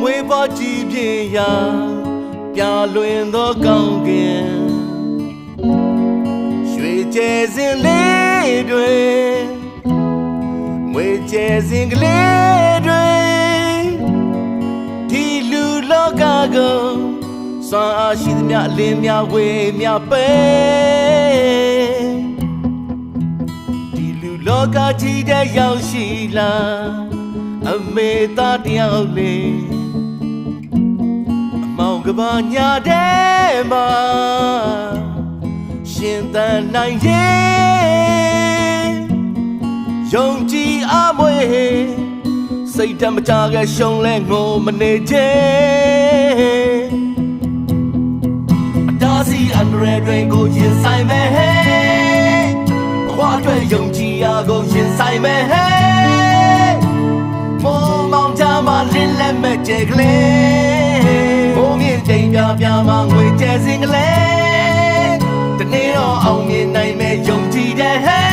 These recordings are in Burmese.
မွေးပွားကြည်ပြင်းရာပြလွင်သောကောင်းကင်ရွှေကျဲစင်လေးတွေမွေကျဲစင်ကလေးတွေဒီလူလောကကိုစွမ်းအားရှိသမျှအလင်းများဝေးများပဲဒီလူလောကကြီးတဲ့ရောက်ရှိလာ အမေသားတယောက်လေးအမောင်ကဘာညာတဲ့မှာရှင်သန်နိုင်ရဲ့ယုံကြည်အမွေစိတ်ဓာတ်မကြခဲ့ရှုံးလဲငိုမနေချေအတားစီအန္တရာယ်တွေကိုရင်ဆိုင်မဲ့ဟဲ့ခွာအတွက်ယုံကြည်ရာကိုရင်ဆိုင်မဲ့ဟဲ့ မှာလင်းလက်မဲ့ကျဲကလေးမိုးမြင့်တိမ်ပြပြမှာငွေကျဲစင်ကလေးတနေ့တော့အောင်မြင်နိုင်မဲ့ယုံကြည်တဲ့ဟဲ့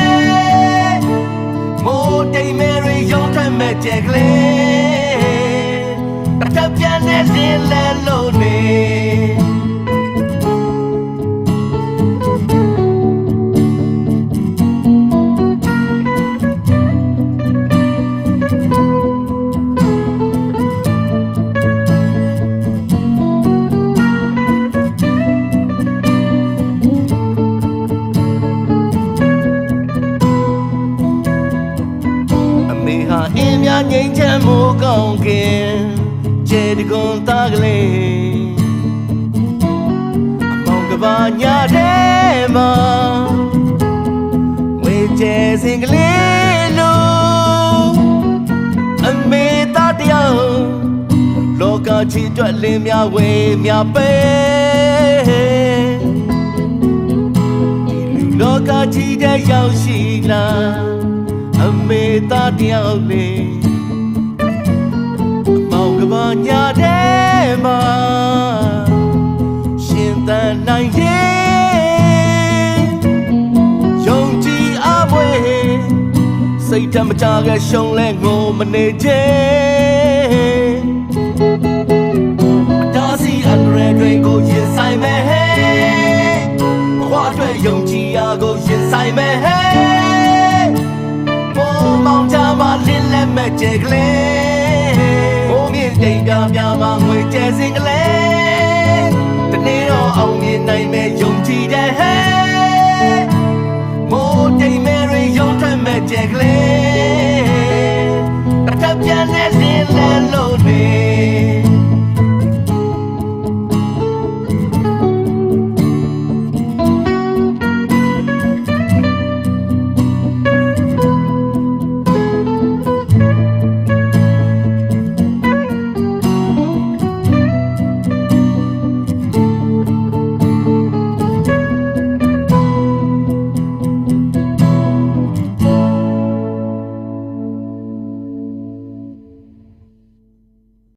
မိုးတိမ်မဲ့တွေယုံထွက်မဲ့ကျဲကလေးတစ်ထပ်ပြန်တဲ့လင်းလက်လို့နေ အမေဟာအင်းများငိမ့်ချမ်းမိုးကောင်းခင်ကျဲတကွန်သားကလေးအမောင်ကဘာညာတဲ့မှာဝေကျဲစင်ကလေးလို့အမေသားတယောက်လောကချီတွက်လင်းများဝေများပဲဒီလူလောကချီတဲ့ရောက်ရှိလာ အမေသားတယောက်လေးအမောင်ကဘာညာတဲ့မှာရှင်သန်နိုင်ရဲ့ယုံကြည်အမွေစိတ်ဓာတ်မကြခဲ့ရှုံးလဲငိုမနေချေအတားစီအန္တရာယ်တွေကိုရင်ဆိုင်မဲ့ဟဲ့ခွာအတွက်ယုံကြည်ရာကိုရင်ဆိုင်မဲ့ဟဲ့ လက်ကျဲကလေးဘုံမြင့်တိမ်ပြပြမှာငွေကျဲစင်ကလေးတနေ့တော့အောင်မြင်နိုင်မယ်ယုံကြည်တယ်ဟဲ့မိုးတိမ်မယ်ရင်ရုံထက်မဲ့ကျဲကလေးတထပ်ပြန်နဲ့လင်းလဲလို့နေ